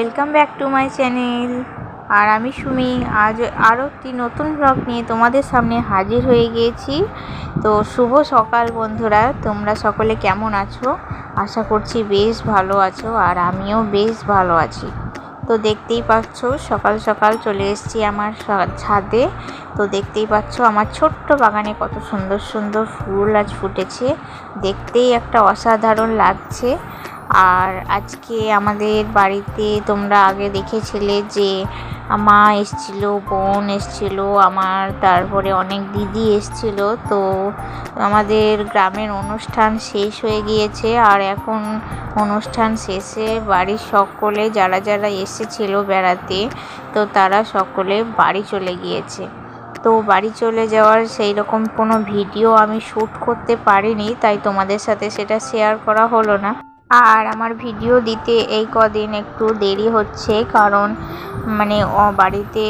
Welcome back to my channel আর আমি সুমি, আজ আরও একটি নতুন ব্লগ নিয়ে তোমাদের সামনে হাজির হয়ে গিয়েছি। তো শুভ সকাল বন্ধুরা, তোমরা সকলে কেমন আছো? আশা করছি বেশ ভালো আছো আর আমিও বেশ ভালো আছি। তো দেখতেই পাচ্ছ, সকাল সকাল চলে এসেছি আমার ছাদে। তো দেখতেই পাচ্ছ, আমার ছোট্ট বাগানে কত সুন্দর সুন্দর ফুল আজ ফুটেছে। দেখতেই একটা অসাধারণ লাগছে। আর আজকে আমাদের বাড়িতে তোমরা আগে দেখেছিলে যে মা এসছিল, বোন এসছিল, আমার তারপরে অনেক দিদি এসছিল। তো আমাদের গ্রামের অনুষ্ঠান শেষ হয়ে গিয়েছে আর এখন অনুষ্ঠান শেষে বাড়ির সকলে যারা যারা এসেছিল বেড়াতে, তো তারা সকলে বাড়ি চলে গিয়েছে। তো বাড়ি চলে যাওয়ার সেই রকম কোনো ভিডিও আমি শ্যুট করতে পারিনি, তাই তোমাদের সাথে সেটা শেয়ার করা হলো না। আর আমার ভিডিও দিতে এই কদিন একটু দেরি হচ্ছে, কারণ মানে বাড়িতে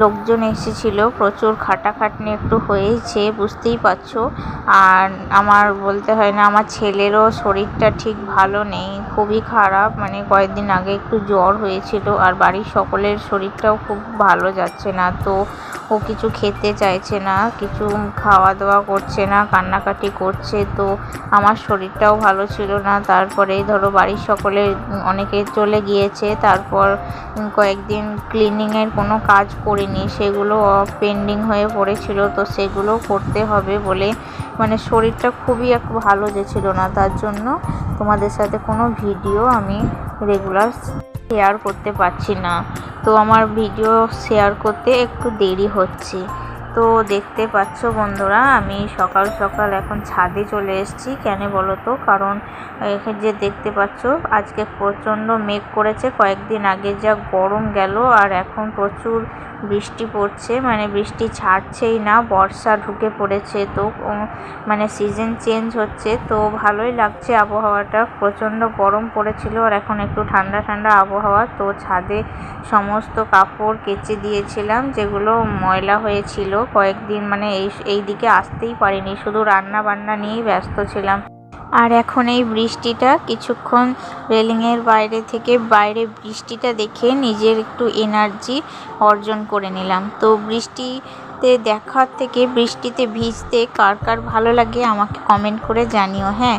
লোকজন এসেছিল, প্রচুর খাটাখাটনি একটু হয়েছে, বুঝতেই পারছ। আর আমার বলতে হয় না, আমার ছেলেরও শরীরটা ঠিক ভালো নেই, খুবই খারাপ। মানে কয়েকদিন আগে একটু জ্বর হয়েছিল, আর বাড়ির সকলের শরীরটাও খুব ভালো যাচ্ছে না, তো ও কিছু খেতে চাইছে না, কিছু খাওয়া দাওয়া করছে না, কান্নাকাটি করছে, তো আমার শরীরটাও ভালো ছিল না। তারপরে ধরো বাড়ির সকলে অনেকে চলে গিয়েছে, তারপর কয়েকদিন ক্লিনিংয়ের কোনো কাজ করিনি, সেগুলো পেন্ডিং হয়ে পড়েছিল, তো সেগুলো করতে হবে বলে মানে শরীরটা খুবই এক ভালো যেছিল না, তার জন্য তোমাদের সাথে কোনো ভিডিও আমি রেগুলার শেয়ার করতে পারছি না। তো আমার ভিডিও শেয়ার করতে একটু দেরি হচ্ছে। তো দেখতে পাচ্ছ বন্ধুরা, আমি সকাল সকাল এখন ছাদে চলে এসেছি। কেন বলো তো? কারণ এখানে যে দেখতে পাচ্ছ, আজকে প্রচণ্ড মেঘ করেছে। কয়েকদিন আগে যা গরম গেল, আর এখন প্রচুর বৃষ্টি পড়ছে মানে বৃষ্টি ছাড়ছেই না, বর্ষা ঢুকে পড়েছে, তো মানে সিজন চেঞ্জ হচ্ছে, তো ভালোই লাগছে আবহাওয়াটা, প্রচণ্ড গরম পড়েছিল আর এখন একটু ঠান্ডা ঠান্ডা আবহাওয়া, তো ছাদে সমস্ত কাপড় কেচে দিয়েছিলাম, যেগুলো ময়লা হয়েছিল কয়েকদিন মানে এই এই দিকে আসতেই পারিনি, শুধু রান্না বান্না নিয়েই ব্যস্ত ছিলাম। আর এখন এই বৃষ্টিটা কিছুক্ষণ রেলিংয়ের বাইরে থেকে বাইরে বৃষ্টিটা দেখে নিজের একটু এনার্জি অর্জন করে নিলাম। তো বৃষ্টি বৃষ্টিতে, দেখার থেকে বৃষ্টিতে ভিজতে কার কার ভালো লাগে আমাকে কমেন্ট করে জানিও হ্যাঁ।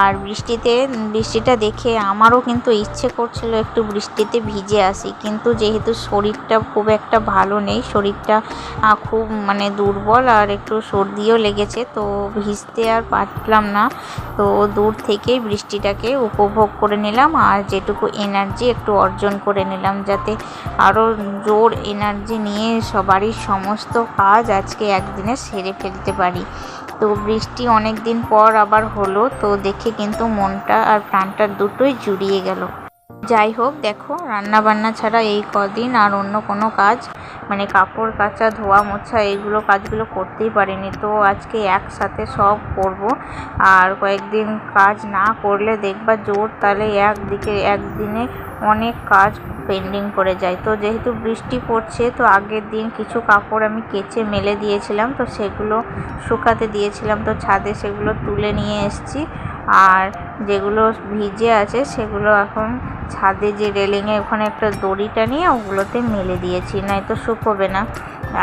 আর বৃষ্টিতে, বৃষ্টিটা দেখে আমারও কিন্তু ইচ্ছে করছিল একটু বৃষ্টিতে ভিজে আসি। কিন্তু যেহেতু শরীরটা খুব একটা ভালো নেই, শরীরটা খুব মানে দুর্বল আর একটু সর্দিও লেগেছে, তো ভিজতে আর পারলাম না। তো দূর থেকেই বৃষ্টিটাকে উপভোগ করে নিলাম আর যেটুকু এনার্জি একটু অর্জন করে নিলাম যাতে আরও জোর এনার্জি নিয়ে সবারই সমস্ত কাজ আজকে একদিনে সেরে ফেলতে পারি। তো বৃষ্টি অনেক দিন পর আবার হলো, তো দেখে কিন্তু মনটা আর প্রাণটা দুটোই জুড়িয়ে গেল। যাই হোক, দেখো রান্না বান্না ছাড়া এই কদিন আর অন্য কোনো কাজ মানে কাপড় কাচা, ধোয়া, মোছা, এইগুলো কাজগুলো করতেই পারিনি। তো আজকে একসাথে সব করব। আর কয়েকদিন কাজ না করলে দেখবা জোর তাহলে একদিকে, একদিনে অনেক কাজ পেন্ডিং পড়ে যায়। তো যেহেতু বৃষ্টি পড়ছে, তো আগের দিন কিছু কাপড় আমি কেচে মেলে দিয়েছিলাম, তো সেগুলো শুকাতে দিয়েছিলাম। তো ছাদে সেগুলো তুলে নিয়ে এসছি। আর যেগুলো ভিজে আছে, সেগুলো এখন ছাদে যে রেলিংয়ে ওখানে একটা দড়িটা নিয়ে ওগুলোতে মেলে দিয়েছি নয়তো শুকোবে না।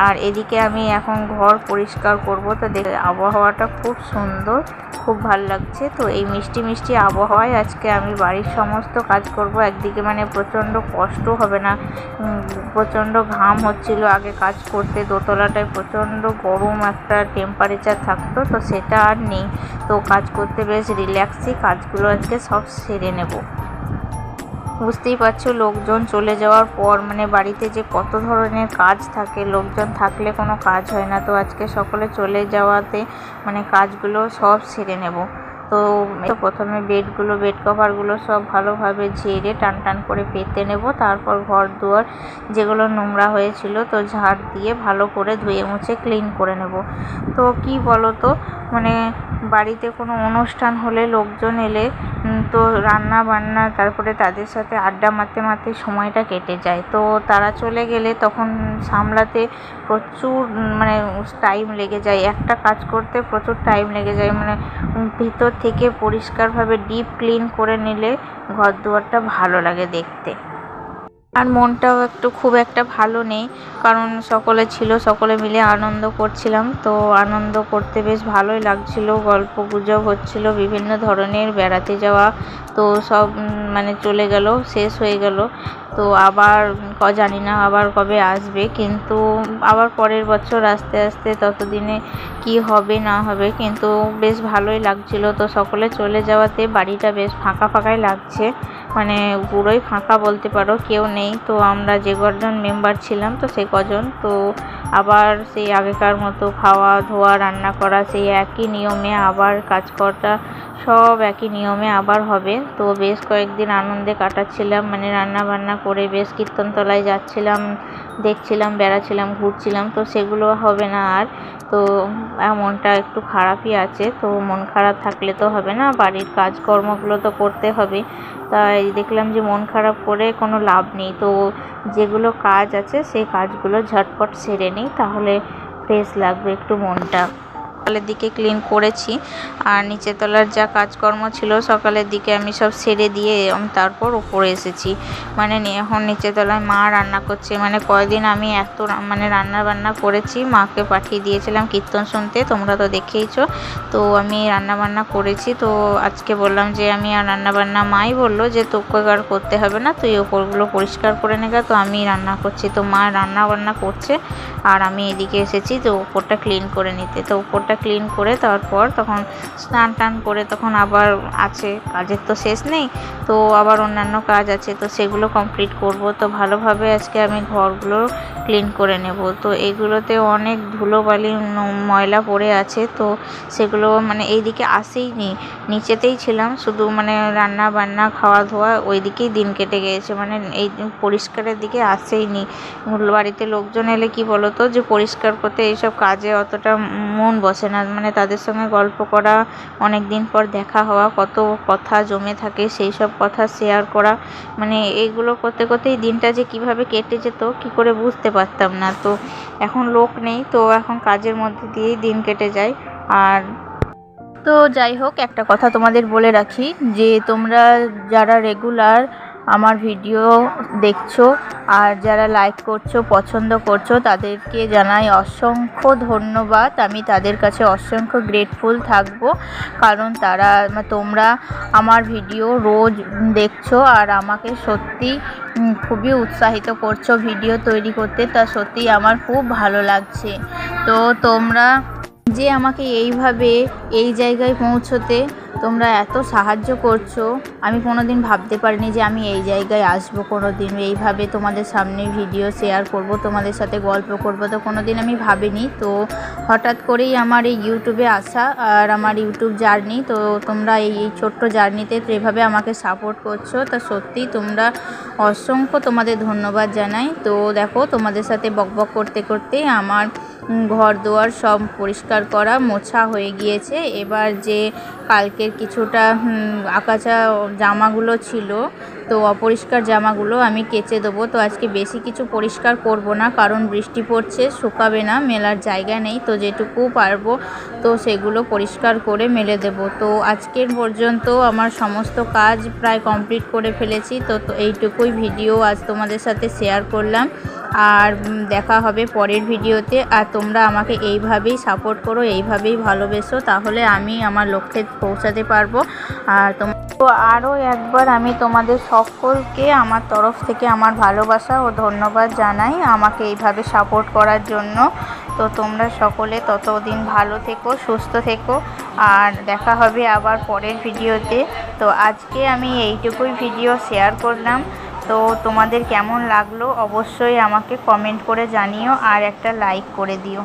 আর এদিকে আমি এখন ঘর পরিষ্কার করব, তো দেখ, আবহাওয়াটা খুব সুন্দর, খুব ভালো লাগছে। তো এই মিষ্টি মিষ্টি আবহাওয়ায় আজকে আমি বাড়ির সমস্ত কাজ করব। একদিকে মানে প্রচণ্ড কষ্ট হবে না প্রচণ্ড ঘাম হচ্ছিল আগে কাজ করতে, দোতলাটায় প্রচণ্ড গরম একটা টেম্পারেচার থাকতো, তো সেটা আর নেই। তো কাজ করতে বেশ রিল্যাক্সই কাজগুলো আজকে সব সেরে নেব। বুঝতেই পারছ, লোকজন চলে যাওয়ার পর মানে বাড়িতে যে কত ধরনের কাজ থাকে, লোকজন থাকলে কোনো কাজ হয় না। তো আজকে সকলে চলে যাওয়াতে মানে কাজগুলো সব সেরে নেব। তো প্রথমে বেডগুলো, বেড কভারগুলো সব ভালোভাবে ঝেড়ে টান টান করে পেতে নেব। তারপর ঘর দুয়ার যেগুলো নোংরা হয়েছিল তো ঝাড় দিয়ে ভালো করে ধুয়ে মুছে ক্লিন করে নেব। তো কি বলো তো মানে বাড়িতে কোনো অনুষ্ঠান হলে লোকজন এলে তো রান্না বান্না, তারপরে তাদের সাথে আড্ডা মারতে মারতে সময়টা কেটে যায়। তো তারা চলে গেলে তখন সামলাতে প্রচুর মানে টাইম লেগে যায়। একটা কাজ করতে প্রচুর টাইম লেগে যায়। মানে ভিতর থেকে পরিষ্কারভাবে ডিপ ক্লিন করে নিলে ঘর দুয়ারটা ভালো লাগে দেখতে। আর মনটাও একটু খুব একটা ভালো নেই, কারণ সকলে ছিল, সকলে মিলে আনন্দ করছিলাম। তো আনন্দ করতে বেশ ভালোই লাগছিল, গল্প গুজব হচ্ছিল, বিভিন্ন ধরনের বেড়াতে যাওয়া, তো সব মানে চলে গেল, শেষ হয়ে গেল। তো আবার, ক, জানি না আবার কবে আসবে, কিন্তু আবার পরের বছর আস্তে আস্তে ততদিনে কি হবে, না হবে, কিন্তু বেশ ভালোই লাগছিল। তো সকলে চলে যাওয়াতে বাড়িটা বেশ ফাঁকা ফাঁকাই লাগছে। মানে পুরোই ফাঁকা বলতে পারো, কেউ নেই। তো আমরা যে কজন মেম্বার ছিলাম, তো সে কজন। তো আবার সেই আগেকার মতো খাওয়া, ধোয়া, রান্না করা সেই একই নিয়মে আবার কাজ করাটা সব একই নিয়মে আবার হবে। তো বেশ কয়েকদিন আনন্দে কাটাচ্ছিলাম মানে রান্না বান্না করে বেশ কীর্তনতলায় যাচ্ছিলাম, দেখছিলাম, বেড়াচ্ছিলাম, ঘুরছিলাম, তো সেগুলো হবে না আর। তো মনটা একটু খারাপই আছে, তো মন খারাপ থাকলে তো হবে না, বাড়ির কাজকর্মগুলো তো করতে হবে। তাই দেখলাম যে মন খারাপ করে কোনো লাভ নেই। তো যেগুলো কাজ আছে, সেই কাজগুলো ঝটপট সেরে নিই, তাহলে ফ্রেশ লাগবে একটু মনটা। সকালের দিকে ক্লিন করেছি। আর নিচের তলার যা কাজকর্ম ছিল, সকালের দিকে আমি সব সেরে দিয়ে আমি তারপর উপরে এসেছি। মানে এখন নিচের তলায় মা রান্না করছে। মানে কয়দিন আমি এত মানে রান্না বান্না করেছি, মাকে পাঠিয়ে দিয়েছিলাম কীর্তন শুনতে, তোমরা তো দেখেইছ। তো আমি রান্না বান্না করেছি। তো আজকে বললাম যে আমি আর রান্না বান্না মাই বলল যে তোকে আর করতে হবে না, তুই ওপরগুলো পরিষ্কার করে নেগা তো আমি রান্না করছি। তো মা রান্না বান্না করছে। আর আমি এদিকে এসেছি তো উপরটা ক্লিন করে নিতে। তো ঘরটা ক্লিন করে তারপর তখন স্নান টান করে তখন আবার আছে, কাজের তো শেষ নেই, তো আবার অন্যান্য কাজ আছে, তো সেগুলো কমপ্লিট করব। তো ভালোভাবে আজকে আমি ঘরগুলো ক্লিন করে নেব। তো এগুলোতে অনেক ধুলোবালি ময়লা পড়ে আছে, তো সেগুলো মানে এই দিকে আসেই নি নিচেতেই ছিলাম, শুধু মানে রান্না বান্না খাওয়া ধোয়া ওই দিকেই দিন কেটে গিয়েছে। মানে এই পরিষ্কারের দিকে আসেই নি বাড়িতে লোকজন এলে কি বলতো যে পরিষ্কার করতে এইসব কাজে অতটা মন বসে না। মানে তাদের সঙ্গে গল্প করা অনেক দিন পর দেখা হওয়া, কত কথা জমে থাকে, সেই সব কথা শেয়ার করা মানে এইগুলো করতে করতেই দিনটা যে কীভাবে কেটে যেত, কি করে বুঝতে পারতাম না। তো এখন লোক নেই, তো এখন কাজের মধ্যে দিয়েই দিন কেটে যায়। আর তো যাই হোক, একটা কথা তোমাদের বলে রাখি যে তোমরা যারা রেগুলার আমার ভিডিও দেখছ আর যারা লাইক করছ, পছন্দ করছ, তাদেরকে জানাই অসংখ্য ধন্যবাদ। আমি তাদের কাছে অসংখ্য গ্রেটফুল থাকব, কারণ তারা তোমরা আমার ভিডিও রোজ দেখছ আর আমাকে সত্যি খুবই উৎসাহিত করছ ভিডিও তৈরি করতে। তা সত্যি আমার খুব ভালো লাগছে। তো তোমরা যে আমাকে এইভাবে এই জায়গায় পৌঁছোতে তোমরা এত সাহায্য করছ, আমি কোনো দিন ভাবতে পারিনি যে আমি এই জায়গায় আসব কোনো দিন এইভাবে তোমাদের সামনে ভিডিও শেয়ার করব, তোমাদের সাথে গল্প করব, তো কোনো দিন আমি ভাবিনি। তো হঠাৎ করেই আমার এই ইউটিউবে আসা আর আমার ইউটিউব জার্নি তো তোমরা এই এই ছোট্ট জার্নিতে তো এভাবে আমাকে সাপোর্ট করছ। তা সত্যি তোমরা অসংখ্য তোমাদের ধন্যবাদ জানাই। তো দেখো, তোমাদের সাথে বকবক করতে করতে আমার ঘর দুয়ার সব পরিষ্কার করা, মোছা হয়ে গিয়েছে। এবার যে কালকের কিছুটা আকাচা জামাগুলো ছিল, তো অপরিষ্কার জামাগুলো আমি কেচে দেবো। তো আজকে বেশি কিছু পরিষ্কার করব না, কারণ বৃষ্টি পড়ছে, শুকাবে না, মেলার জায়গা নেই, তো যেটুকু পারব, তো সেগুলো পরিষ্কার করে মেলে দেব। তো আজকের পর্যন্ত আমার সমস্ত কাজ প্রায় কমপ্লিট করে ফেলেছি তো এইটুকুই ভিডিও আজ তোমাদের সাথে শেয়ার করলাম। আর দেখা হবে পরের ভিডিওতে। আর তোমরা আমাকে এইভাবেই সাপোর্ট করো, এইভাবেই ভালোবেসো, তাহলে আমি আমার লক্ষ্যে পৌঁছাতে পারব। আর তোমার তো আরও একবার আমি তোমাদের সকলকে আমার তরফ থেকে আমার ভালোবাসা ও ধন্যবাদ জানাই আমাকে এইভাবে সাপোর্ট করার জন্য। তো তোমরা সকলে ততদিন ভালো থেকো, সুস্থ থেকো। আর দেখা হবে আবার পরের ভিডিওতে। তো আজকে আমি এইটুকুই ভিডিও শেয়ার করলাম। তো তোমাদের কেমন লাগল অবশ্যই আমাকে কমেন্ট করে জানিও আর একটা লাইক করে দিও।